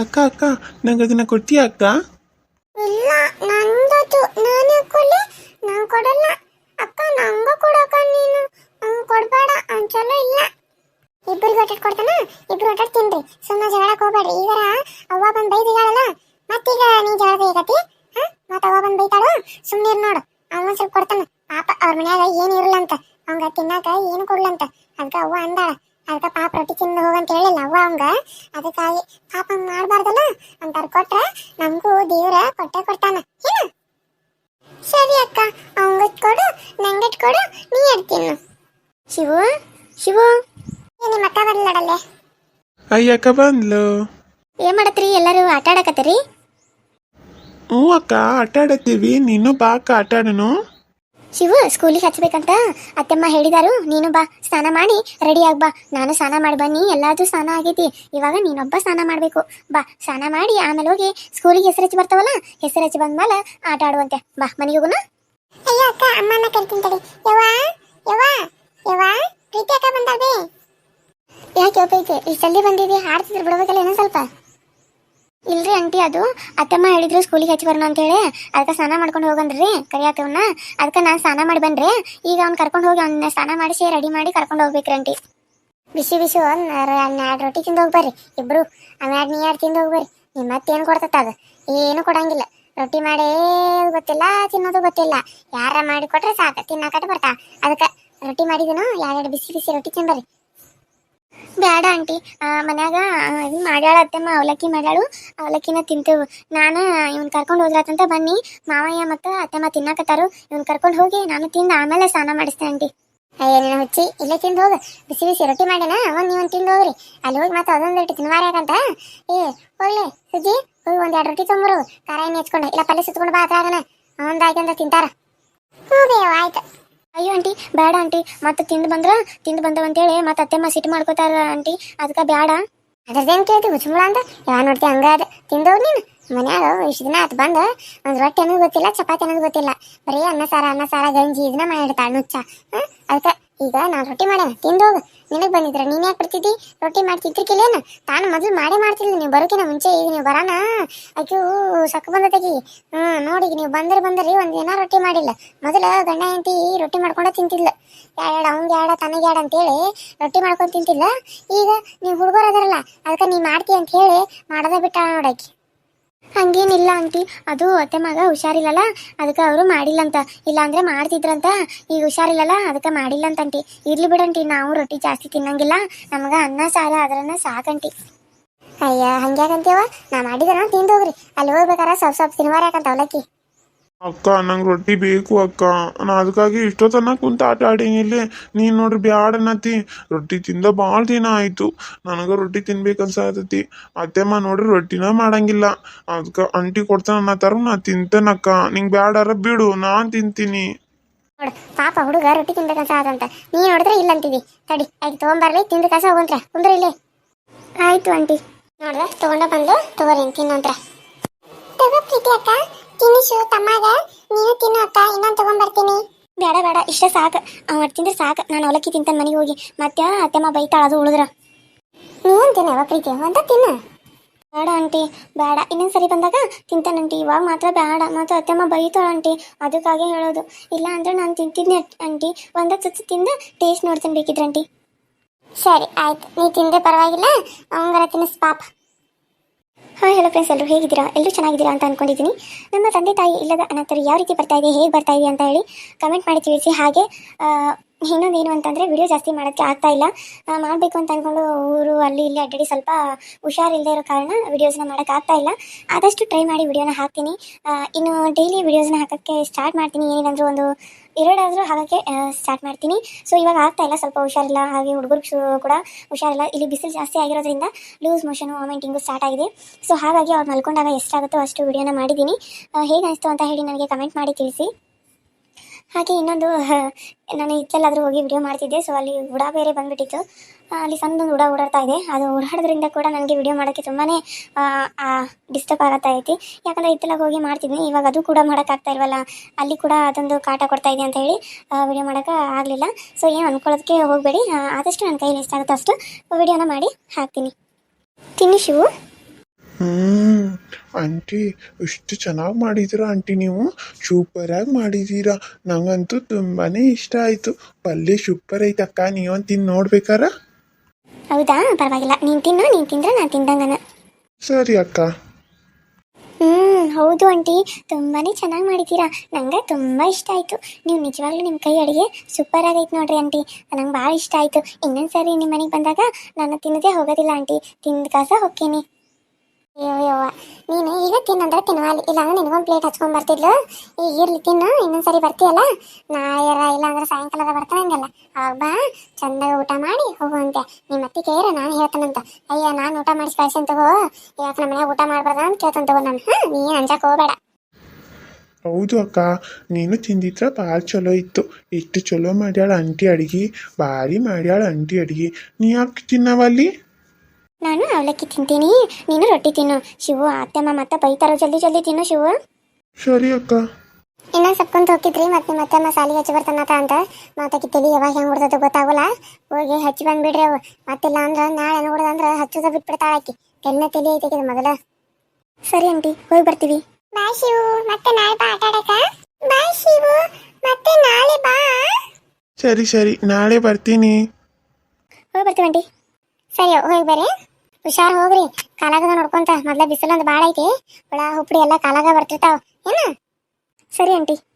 ಅಕ್ಕ ಅಕ್ಕ, ನಂಗೆ ಅದನ್ನ ಕೊಡ್ತೀಯಾ ಅಕ್ಕ? ಇಲ್ಲ, ನಂದದು ನಾನೇ ಕೊಡ್ಲಿ, ನಾನು ಕೊಡಲ್ಲ. ಅಕ್ಕ, ನಂಗ ಕೊಡಕ್ಕ ನೀನು. ನಂಗೆ ಕೊಡಬೇಡ ಚಲೋ ಇಲ್ಲ. ಇಬ್ಬರಿಗೆ ಒಟ್ಟಾಟ್ ಕೊಡ್ತಾನ? ಇಬ್ರು ಒಟ್ಟಾಟ್ ತಿನ್ರಿ. ಸುಮ್ಮನೆ ಜಗಳಕ್ಕೆ ಹೋಗ್ಬೇಡ್ರಿ. ಈಗ ಅವ್ವ ಬಂದು ಬೈದಿದ್ದಾಳಲ್ಲ? ಮತ್ತೀಗ ನೀ ಜಗಳ ಈಗತಿ ಹಾ, ಮತ್ತೆ ಅವ್ವ ಬಂದು ಬೈತಾಳು? ಸುಮ್ಮನೆ ನೋಡು. ಅವನ್ ಸ್ವಲ್ಪ ಕೊಡ್ತಾನ. ಪಾಪ ಅವ್ರ ಮನ್ಯಾಗ ಏನು ಇರಲ್ಲ ಅಂತ ಅವಂಗ ತಿನ್ನಾಕ ಏನು ಕೊಡ್ಲಂತ. ಅದಕ್ಕೆ ಅವ್ವ ಅಂದಾಳ. ಅದಕ್ಕೆ ಪಾಪ ರೊಟ್ಟಿ ತಿಂದು ಹೋಗಂತ ಹೇಳಿಲ್ಲ ಅವ್ವ ಅವಂಗ. ಅದಕ್ಕಾಗಿ ಪಾಪ ಮಾಡಬಾರದಲ್ಲ? ಅಂತ ಅಂತಾರ ಕೊಟ್ರ ನಮಗೂ ದೇವ್ರ ಕೊಟ್ಟೆ ಕೊಡ್ತಾನ. ಏನು? ಸರಿ ಅಕ್ಕ ಅವಂಗಟ್ ಕೊಡು ನಂಗಟ್ ಕೊಡು ನೀ ಎಡ್ತೀನಿ ಶಿವು ಶಿವು. ನಿಮ್ಮ ಅಕ್ಕ ಬರ್ಲಾಡಲ್ಲೇ ಅಯ್ಯಕ್ಕ ಬಂದ್ಲು. ಏನ್ ಮಾಡತ್ರಿ ಎಲ್ಲರೂ ಆಟ ಆಡಕತ್ತೀರಿ? ಹ್ಞೂ ಅಕ್ಕ ಆಟ ಆಡತ್ತೀವಿ. ನೀನು ಬಾ ಅಕ್ಕ ಆಟ ಆಡೋನು. ಶಿವು, ಸ್ಕೂಲಿಗೆ ಹಚ್ಚಬೇಕಂತ ಅತ್ತೆಮ್ಮ ಹೇಳಿದಾರು. ನೀನು ಬಾ, ಸ್ನಾನ ಮಾಡಿ, ರೆಡಿ ಆಗ್ಬಾ ನಾನು ಸ್ನಾನ ಮಾಡಿ ಬನ್ನಿ, ಎಲ್ಲಾದ್ರೂ ಸ್ನಾನ ಆಗೈತಿ. ಇವಾಗ ನೀನೊಬ್ಬ ಸ್ನಾನ ಮಾಡಬೇಕು. ಬಾ, ಸ್ನಾನ ಮಾಡಿ ಆಮೇಲೆ ಹೋಗಿ ಸ್ಕೂಲಿಗೆ ಹೆಸರು ಹಚ್ಚಿ ಬರ್ತಾವಲ್ಲ ಹೆಸರು ಹಚ್ಚಿ ಬಂದ್ಮೇಲೆ ಆಟ ಆಡುವಂತೆ. ಬಾ, ಮನೆಗೆ ಹೋಗುನ ಅಯ್ಯೋ ಅಕ್ಕ ಅಮ್ಮನ ಕರಿತೀನಿ ತಡಿ. ಅಕ್ಕ ಯಾಕೆ ಒಪ್ಪೈತೆ ಇಷ್ಟು ಜಲ್ದಿ ಬಂದಿದೆ ಹಾಡ್ತಿದ್ರು, ಬಿಡಬೇಕಲ್ಲ ಏನೋ ಸ್ವಲ್ಪ. ಇಲ್ರಿ ಅಂಟಿ ಅದು ಅತ್ತಮ್ಮ ಹೇಳಿದ್ರು ಸ್ಕೂಲಿಗೆ ಹಚ್ಚಿ ಬರೋಣ ಅಂತೇಳಿ. ಅದಕ್ಕೆ ಸ್ನಾನ ಮಾಡ್ಕೊಂಡು ಹೋಗಂದ್ರಿ ಕರಿಯಾತವನ್ನ ಅದಕ್ಕೆ ನಾನು ಸ್ನಾನ ಮಾಡಿ ಬನ್ರಿ ಈಗ ಅವ್ನು ಕರ್ಕೊಂಡು ಹೋಗಿ ಅವ್ನ ಸ್ನಾನ ಮಾಡಿಸಿ ರೆಡಿ ಮಾಡಿ ಕರ್ಕೊಂಡು ಹೋಗ್ಬೇಕ್ರಿ ಆಂಟಿ. ಬಿಸಿ ಬಿಸಿ ಒಂದು ಎರಡು ರೊಟ್ಟಿ ತಿಂದು ಹೋಗ್ಬರ್ರಿ, ಇಬ್ರು. ಆಮೇಲೆ ನೀ ಎರಡು ತಿಂದು ಹೋಗ್ಬರ್ರಿ. ನಿಮ್ಮ ಮತ್ತೇನು ಕೊಡ್ತತ್ತ ಅದು? ಏನು ಕೊಡಂಗಿಲ್ಲ. ರೊಟ್ಟಿ ಮಾಡೇ ಗೊತ್ತಿಲ್ಲ, ತಿನ್ನೋದು ಗೊತ್ತಿಲ್ಲ. ಯಾರ ಮಾಡಿ ಕೊಟ್ರೆ ಸಾಕು ತಿನ್ನಕಟ್ಟು ಬರ್ತಾ. ಅದಕ್ಕೆ ರೊಟ್ಟಿ ಮಾಡಿದನು ಎರಡು ಬಿಸಿ ಬಿಸಿ ರೊಟ್ಟಿ ತಿನ್ಬರ್ರಿ. ಬೇಡ ಆಂಟಿ. ಮನ್ಯಾಗ ಇದು ಮಾಡ್ಯಾಳ ಅತ್ತೆಮ್ಮ, ಅವಲಕ್ಕಿ ಮಾಡ್ಯಾಳು. ಅವಲಕ್ಕಿನ ತಿಂತೇವು. ನಾನು ಇವನ್ ಕರ್ಕೊಂಡು ಹೋದ್ರತ್ತಂತ ಬನ್ನಿ. ಮಾವಯ್ಯ ಮತ್ತು ಅತ್ತೆಮ್ಮ ತಿನ್ನಕತ್ತಾರು. ಇವನ್ ಕರ್ಕೊಂಡು ಹೋಗಿ ನಾನು ತಿಂದು ಆಮೇಲೆ ಸ್ನಾನ ಮಾಡಿಸ್ತೇನೆ ಆಂಟಿ. ಏನೇನು ನೀನು ಹುಚ್ಚಿ, ಇಲ್ಲೇ ತಿಂದು ಹೋಗು. ಬಿಸಿ ಬಿಸಿ ರೊಟ್ಟಿ ಮಾಡ್ಯಾನ, ಒಂದು ನೀವು ತಿಂದು ಹೋಗ್ರಿ. ಅಲ್ಲಿ ಹೋಗಿ ಮತ್ತೆ ಅದೊಂದು ರೊಟ್ಟಿ ತಿನ್ವಾರ ಯಾಕಂತ? ಏ, ಹೋಗ್ಲಿ, ಸುಜ್ಜಿ. ಹೋಗಿ ಒಂದು ಎರಡು ರೊಟ್ಟಿ ತೊಂಬರು. ಖಾರ ಎಣ್ಣೆ ಇಲ್ಲ ಪಲ್ಲೆ ಸುತ್ಕೊಂಡು ಬಾ, ಅದ್ರಾಗನ. ಒಂದು ಹಾಕ್ಯಂತ ತಿಂತಾರ. ಹ್ಞೂ ಆಯ್ತು. ಅಯ್ಯೋ ಆಂಟಿ, ಬೇಡ ಆಂಟಿ. ಮತ್ತೆ ತಿಂದು ಬಂದ್ರ? ತಿಂದು ಅಂತೇಳಿ ಮತ್ತೆ ಅತ್ತೆಮ್ಮ ಸಿಟ್ಟು ಮಾಡ್ಕೋತಾರ ಆಂಟಿ. ಅದಕ್ಕೆ ಬೇಡ ಅದ್ರದ್ದೇನು ಕೇಳ್ತಿ ಮುಚ್ಚುಮಳ ಅಂತ ಯಾವ ನೋಡ್ತಿ ಹಂಗ ತಿಂದವ್ ನೀನು? ಮನ್ಯಾಗ ಇಷ್ಟು ದಿನ ಆತು ಬಂದ. ಒಂದು ರೊಟ್ಟಿ ಅನ್ನೋದು ಗೊತ್ತಿಲ್ಲ, ಚಪಾತಿ ಅನ್ನೋದು ಗೊತ್ತಿಲ್ಲ. ಬರೀ ಅನ್ನ ಸಾರ ಅನ್ನ ಸಾರ, ಗಂಜಿ ಇದನ್ನ ಮಾಡಿಡ್ತಾಳ ನುಚ್ಚ. ಅದಕ್ಕೆ ಈಗ ನಾನು ರೊಟ್ಟಿ ಮಾಡೋಣ ತಿಂದು ಹೋಗು. ನಿನಗೆ ಬಂದಿದ್ರ ನೀನು ಯಾಕೆ ಬರ್ತಿದ್ದಿ? ರೊಟ್ಟಿ ಮಾಡಿ ಮಾಡ್ತಿದ್ರಿಕಿಲ್ಲೇನು ತಾನು ಮೊದಲು ಮಾಡೇ ಮಾಡ್ತಿದ್ಲಿ ನೀವು ಬರೋಕಿನ ಮುಂಚೆ ಈಗ ನೀವು ಬರಾನ? ಅಯ್ಯೋ ಸಕ್ಕ ಬಂದತಗಿ ಹ್ಞೂ ನೋಡಿ ನೀವು ಬಂದ್ರೆ ಬಂದ್ರಿ, ಒಂದು ದಿನ ರೊಟ್ಟಿ ಮಾಡಿಲ್ಲ. ಮೊದಲು ಗಂಡ ಹೆಂಡತಿ ರೊಟ್ಟಿ ಮಾಡ್ಕೊಂಡು ತಿಂತಿಲ್ಲ ಯಾಡ ಅವಂಗೆ ಯಾಡ ತನಗೆ ಯಾಡ ಅಂತೇಳಿ ರೊಟ್ಟಿ ಮಾಡ್ಕೊಂಡು ತಿಂತಿಲ್ಲ ಈಗ ನೀವು ಹುಡುಗರು ಅದರಲ್ಲ, ಅದಕ್ಕೆ ನೀ ಮಾಡ್ತಿ ಅಂತ ಹೇಳಿ ಮಾಡೋದೇ ಬಿಟ್ಟ ನೋಡಕ್ಕೆ ಹಂಗೇನಿಲ್ಲ ಆಂಟಿ. ಅದು ಅತ್ತೆ ಮಗ ಹುಷಾರಿಲ್ಲಲ್ಲ, ಅದಕ್ಕೆ ಅವರು ಮಾಡಿಲ್ಲಂತ. ಇಲ್ಲಾಂದ್ರೆ ಮಾಡ್ತಿದ್ರಂತ. ಈಗ ಹುಷಾರಿಲ್ಲಲ್ಲ, ಅದಕ್ಕೆ ಮಾಡಿಲ್ಲಂತ ಆಂಟಿ. ಇರ್ಲಿ ಬಿಡಂಟಿ ನಾವು ರೊಟ್ಟಿ ಜಾಸ್ತಿ ತಿನ್ನಂಗಿಲ್ಲ. ನಮಗ ಅನ್ನ, ಸಾರ ಅದರನ್ನ ಸಾಕಂಟಿ ಅಯ್ಯ ಹಂಗ್ಯಾಕಂತೀವ ನಾ ಮಾಡಿದ್ರ ತಿಂದೋಗ್ರಿ ಅಲ್ಲಿ ಹೋಗ್ಬೇಕಾರ ಸ್ವಲ್ಪ ಸ್ವಲ್ಪ ತಿನ್ವಾರ ಯಾಕಂತ ಅವಲಕ್ಕಿ. ಅಕ್ಕ ನಂಗೆ ರೊಟ್ಟಿ ಬೇಕು ಅಕ್ಕ. ನಾ ಅದಕ್ಕಾಗಿ ಇಷ್ಟೊತ್ತನ ಕುಂತ ಆಟ ಆಡೀನಿಲ್ಲಿ ನೀನು ನೋಡ್ರಿ ಬ್ಯಾಡ ಅನ್ನತಿ ರೊಟ್ಟಿ ತಿಂದ ಭಾಳ ದಿನ ಆಯಿತು. ನನಗೆ ರೊಟ್ಟಿ ತಿನ್ಬೇಕನ್ಸತೈತಿ ಅತ್ತೆಮ್ಮ ನೋಡ್ರಿ ರೊಟ್ಟಿನ ಮಾಡಂಗಿಲ್ಲ. ಅದಕ್ಕೆ ಅಂಟಿ ಕೊಡ್ತಾನ ಅನ್ನತ್ತಾರ ನಾ ತಿಂತೇನಕ್ಕ. ನಿಂಗೆ ಬ್ಯಾಡಾರ ಬಿಡು ನಾನು ತಿಂತೀನಿ. ನೋಡು ಪಾಪ ಹುಡುಗ ರೊಟ್ಟಿ ತಿನ್ಬೇಕಂತ ಆದಂತ ನೀ ನೋಡಿದ್ರೆ ಇಲ್ಲ ಅಂತೀವಿ ತಡಿ ಆಯ್ತು ತೊಗೊಂಬರ್ಲಿ. ತಿಂದು ಕಸ ಹೋಗಂತ್ರ ಕುಂದ್ರ ಇಲ್ಲಿ. ಆಯ್ತು ಆಂಟಿ. ನೋಡ್ರ ತಗೊಂಡ ಬಂದು ತಗೋರಿ ತಿನ್ನಂತ್ರ ತಗೋ ಪ್ರೀತಿ ಅಕ್ಕ. ತಿನ್ನಿಸು ತಮ್ಮಾಗ. ನೀನು ತಿನ್ನು ಅಕ್ಕ ಇನ್ನೊಂದು ತಗೊಂಡ್ಬರ್ತೀನಿ ಬೇಡ ಬೇಡ ಇಷ್ಟ ಸಾಕು. ಅವ ತಿಂದ್ರೆ ಸಾಕು. ನಾನು ಅವಲಕ್ಕಿ ತಿಂತಾನೆ ಮನೆಗೆ ಹೋಗಿ. ಮತ್ತೆ ಅತ್ತೆಮ್ಮ ಬೈತಾಳ ಅದು ಉಳಿದ್ರ. ನೀನು ತಿನ್ನವ ಪ್ರೀತಿ? ಅಂತ ತಿನ್ನು. ಬೇಡ ಆಂಟಿ. ಬೇಡ. ಇನ್ನೊಂದು ಸರಿ ಬಂದಾಗ ತಿಂತಾನೆ ಆಂಟಿ. ಇವಾಗ ಮಾತ್ರ ಬೇಡ. ಮತ್ತು ಅತ್ತೆಮ್ಮ ಬೈತಾಳ ಆಂಟಿ. ಅದಕ್ಕಾಗೆ ಹೇಳೋದು. ಇಲ್ಲ ಅಂದ್ರೆ ನಾನು ತಿಂತಿದ್ನಿ ಆಂಟಿ. ಒಂದ ತುತ್ತು ತಿಂದು ಟೇಸ್ಟ್ ನೋಡ್ತೀನಿ ಬೇಕಿದ್ರೆ ಆಂಟಿ. ಸರಿ ಆಯ್ತು. ನೀ ತಿಂದೆ ಪರವಾಗಿಲ್ಲ. ಅವಂಗಾರ ತಿನ್ನಿಸ್ ಪಾಪ. ಹಾಯ್ ಹಲೋ ಫ್ರೆಂಡ್ಸ್ ಎಲ್ಲರೂ ಹೇಗಿದ್ದೀರಾ? ಎಲ್ಲರೂ ಚೆನ್ನಾಗಿದ್ದೀರಾ ಅಂತ ಅನ್ಕೊಂಡಿದ್ದೀನಿ. ನಮ್ಮ ತಂದೆ ತಾಯಿ ಇಲ್ಲದ ಅನಾಥರು ಯಾವ ರೀತಿ ಬರ್ತಾ ಇದೆ, ಹೇಗೆ ಬರ್ತಾ ಇದೆ ಅಂತ ಹೇಳಿ ಕಮೆಂಟ್ ಮಾಡಿ ತಿಳಿಸಿ. ಹಾಗೆ ಇನ್ನೊಂದೇನು ಅಂತಂದರೆ ವಿಡಿಯೋ ಜಾಸ್ತಿ ಮಾಡೋಕ್ಕೆ ಆಗ್ತಾ ಇಲ್ಲ. ಮಾಡಬೇಕು ಅಂತ ಅಂದ್ಕೊಂಡು ಊರು, ಅಲ್ಲಿ, ಇಲ್ಲಿ, ಅಡ್ಡಾಡಿ ಸ್ವಲ್ಪ ಹುಷಾರಿಲ್ಲದೆ ಇರೋ ಕಾರಣ ವಿಡಿಯೋಸ್ನ ಮಾಡೋಕ್ಕೆ ಆಗ್ತಾ ಇಲ್ಲ. ಆದಷ್ಟು ಟ್ರೈ ಮಾಡಿ ವಿಡಿಯೋನ ಹಾಕ್ತೀನಿ. ಇನ್ನು ಡೈಲಿ ವಿಡಿಯೋಸ್ನ ಹಾಕೋಕ್ಕೆ ಸ್ಟಾರ್ಟ್ ಮಾಡ್ತೀನಿ. ಏನಾದರೂ ಒಂದು ಎರಡಾದರೂ ಹಾಕೋಕ್ಕೆ ಸ್ಟಾರ್ಟ್ ಮಾಡ್ತೀನಿ. ಸೊ ಇವಾಗ ಆಗ್ತಾ ಇಲ್ಲ. ಸ್ವಲ್ಪ ಹುಷಾರಿಲ್ಲ. ಹಾಗೆ ಹುಡುಗರು ಕೂಡ ಹುಷಾರಿಲ್ಲ. ಇಲ್ಲಿ ಬಿಸಿಲು ಜಾಸ್ತಿ ಆಗಿರೋದ್ರಿಂದ ಲೂಸ್ ಮೋಷನು ವಾಮಿಟಿಂಗು ಸ್ಟಾರ್ಟ್ ಆಗಿದೆ. ಸೊ ಹಾಗಾಗಿ ಅವ್ರು ಮಲ್ಕೊಂಡಾಗ ಎಷ್ಟಾಗುತ್ತೋ ಅಷ್ಟು ವಿಡಿಯೋನ ಮಾಡಿದ್ದೀನಿ. ಹೇಗೆ ಅನಿಸ್ತು ಅಂತ ಹೇಳಿ ನನಗೆ ಕಮೆಂಟ್ ಮಾಡಿ ತಿಳಿಸಿ. ಹಾಗೆ ಇನ್ನೊಂದು ನಾನು ಇತ್ತೆಲ್ಲಾದರೂ ಹೋಗಿ ವಿಡಿಯೋ ಮಾಡ್ತಿದ್ದೆ ಸೊ ಅಲ್ಲಿ ಹುಡ ಬೇರೆ ಬಂದ್ಬಿಟ್ಟಿತ್ತು. ಅಲ್ಲಿ ಸಣ್ಣದೊಂದು ಹುಡ ಓಡಾಡ್ತಾ ಇದೆ. ಅದು ಓಡಾಡೋದ್ರಿಂದ ಕೂಡ ನನಗೆ ವಿಡಿಯೋ ಮಾಡೋಕ್ಕೆ ತುಂಬಾ ಡಿಸ್ಟರ್ಬ್ ಆಗುತ್ತಾ ಐತಿ. ಯಾಕಂದರೆ ಇತ್ತೆಲ್ಲ ಹೋಗಿ ಮಾಡ್ತಿದ್ನಿ. ಇವಾಗ ಅದು ಕೂಡ ಮಾಡೋಕ್ಕಾಗ್ತಾ ಇಲ್ವಲ್ಲ, ಅಲ್ಲಿ ಕೂಡ ಅದೊಂದು ಕಾಟ ಕೊಡ್ತಾ ಇದೆ ಅಂತ ಹೇಳಿ ವಿಡಿಯೋ ಮಾಡೋಕ್ಕೆ ಆಗಲಿಲ್ಲ. ಸೊ ಏನು ಅಂದ್ಕೊಳ್ಳೋದಕ್ಕೆ ಹೋಗಬೇಡಿ. ಆದಷ್ಟು ನನ್ನ ಕೈಯಲ್ಲಿ ಆಗುತ್ತೆ ಅಷ್ಟು ವಿಡಿಯೋನ ಮಾಡಿ ಹಾಕ್ತೀನಿ. ತಿನ್ನಿ ಶಿವು. ಆಂಟಿ ಎಷ್ಟು ಚೆನ್ನಾಗಿ ಮಾಡಿದ್ದೀರಾ ಆಂಟಿ ನೀವು? ಸೂಪರಾಗಿ ಮಾಡಿದ್ದೀರಾ ನನಗಂತೂ ತುಂಬಾ ಇಷ್ಟ ಆಯಿತು. ಪಲ್ಯ ಸೂಪರ್ ಐತಕ್ಕ ನೀವೊಂದು ತಿಂದು ನೋಡ್ಬೇಕಾರ? ಹೌದಾ? ಪರವಾಗಿಲ್ಲ. ನೀನು ತಿನ್ನು ನೀನು ತಿಂದ್ರೆ ನಾನು ತಿಂದಂಗನ. ಸರಿ ಅಕ್ಕ. ಹ್ಮ್ ಹೌದು ಆಂಟಿ. ತುಂಬಾನೇ ಚೆನ್ನಾಗಿ ಮಾಡಿದ್ದೀರಾ ನಂಗೆ ತುಂಬಾ ಇಷ್ಟ ಆಯ್ತು. ನೀವು ನಿಜವಾಗ್ಲೂ ನಿಮ್ಮ ಕೈ ಅಡುಗೆ ಸೂಪರ್ ಆಗೈತೆ ನೋಡ್ರಿ ಆಂಟಿ. ನಂಗೆ ಭಾಳ ಇಷ್ಟ ಆಯ್ತು. ಇನ್ನೊಂದ್ಸರಿ ನಿಮ್ಮ ಮನೆಗೆ ಬಂದಾಗ ನಾನು ತಿನ್ನದೇ ಹೋಗೋದಿಲ್ಲ ಆಂಟಿ. ತಿಂದ ಕಾಸ ಹೊಕ್ಕೀನಿ. ಅಯ್ಯೋ ನೀನು ಈಗ ತಿನ್ನಂದ್ರೆ ತಿನ್ನುವಲ್ಲಿ ಇಲ್ಲಾಂದ್ರೆ ನಿನಗೊಂದು ಪ್ಲೇಟ್ ಹಚ್ಕೊಂಡ್ ಬರ್ತಿದ್ಲು. ಈಗ ಇರ್ಲಿ ತಿನ್ನು, ಇನ್ನೊಂದ್ಸರಿ ಬರ್ತೀಯಲ್ಲ? ನಾಳೆರ ಇಲ್ಲಾಂದ್ರೆ ಸಾಯಂಕಾಲದ ಬರ್ತಾನೆ ಹಂಗಲ್ಲ. ಅವಾಗ ಬಾ, ಚಂದಾಗ ಊಟ ಮಾಡಿ ಹೋಗುವಂತೆ ನಿಮ್ಮ ಅತ್ತಿ ಕೇರ ನಾನು ಹೇಳ್ತಾನಂತ ಅಯ್ಯ, ನಾನು ಊಟ ಮಾಡಿಸಿ ಕಳ್ಸೇನ್ ತಗೋ. ಯಾಕೆ ನಮ್ಮ ಮನೆಯಾಗ ಊಟ ಮಾಡ್ಬಾರ್ದ ಅಂತ ಕೇಳ್ತಾನೆ ತಗೋ ನಾನು. ಹಾ, ನೀ ಅಂಜಕ್ಕೆ ಹೋಗಬೇಡ. ಹೌದು ಅಕ್ಕ, ನೀನು ತಿಂದಿದ್ರ ಭಾಳ ಚಲೋ ಇತ್ತು. ಇಷ್ಟು ಚಲೋ ಮಾಡ್ಯಾಳ ಅಂಟಿ ಅಡಿಗೆ. ಭಾರಿ ಮಾಡ್ಯಾಳ ಅಂಟಿ ಅಡಿಗೆ. ನೀ ಯಾಕೆ ತಿನ್ನವಲ್ಲಿ ನಾನು ಅವಲಕ್ಕಿ ತಿಂತೀನಿ ನೀನು ರೊಟ್ಟಿ ತಿನ್ನು. ಶಿವು ಅತ್ತೆಮ್ಮ ಮತ್ತೆ ಬೈತಾರೋ ಜಲ್ದಿ ಜಲ್ದಿ ತಿನ್ನು ಶಿವು. ಸರಿ ಅಕ್ಕ. ಇನ್ನೊಂದು ಸಪ್ಕೊಂತ ಹೋಗಿದ್ರಿ ಮತ್ತೆ ಮತ್ತೆ ಮಸಾಲೆ ಹಚ್ಚಿ ಬರ್ತಾನತ ಅಂತ. ಮಾತಾಕಿ ತಲಿ ಯಾವಾಗ ಹೆಂಗ್ ಹೊಡ್ದದ ಗೊತ್ತಾಗಲ್ಲ. ಹೋಗಿ ಹಚ್ಚಿ ಬಂದ್ಬಿಡ್ರಿ ಅವು. ಮತ್ತಿಲ್ಲ ಅಂದ್ರ ನಾಳೆ ಏನು ಹೊಡ್ದಂದ್ರ ಹಚ್ಚುದ ಬಿಟ್ಬಿಡ್ತಾಳ ಆಕಿ. ಎಲ್ಲ ತಲಿ ಐತೆ ಮೊದಲ. ಸರಿ ಆಂಟಿ ಹೋಗಿ ಬರ್ತೀವಿ. ಬಾಯ್ ಶಿವು ಮತ್ತೆ ನಾಳೆ ಬಾ ಆಟ ಆಡಕ ಬಾಯ್ ಶಿವು ಮತ್ತೆ ನಾಳೆ ಬಾ. ಸರಿ ಸರಿ ನಾಳೆ ಬರ್ತೀನಿ. ಹೋಗಿ ಬರ್ತೀವಿ ಆಂಟಿ. ಸರಿ ಹೋಗಿ ಬರ್ರಿ. ಹುಷಾರ್ ಹೋಗ್ರಿ. ಕಾಲಾಗ ನೋಡ್ಕೊಂತ. ಮೊದ್ಲ ಬಿಸಿಲೊಂದು ಭಾಳ ಐತಿ. ಹುಳ ಹುಪ್ಪಡಿ ಎಲ್ಲ ಕಾಲಾಗ ಬರ್ತಿರ್ತಾವ. ಏನ? ಸರಿ, ಆಂಟಿ.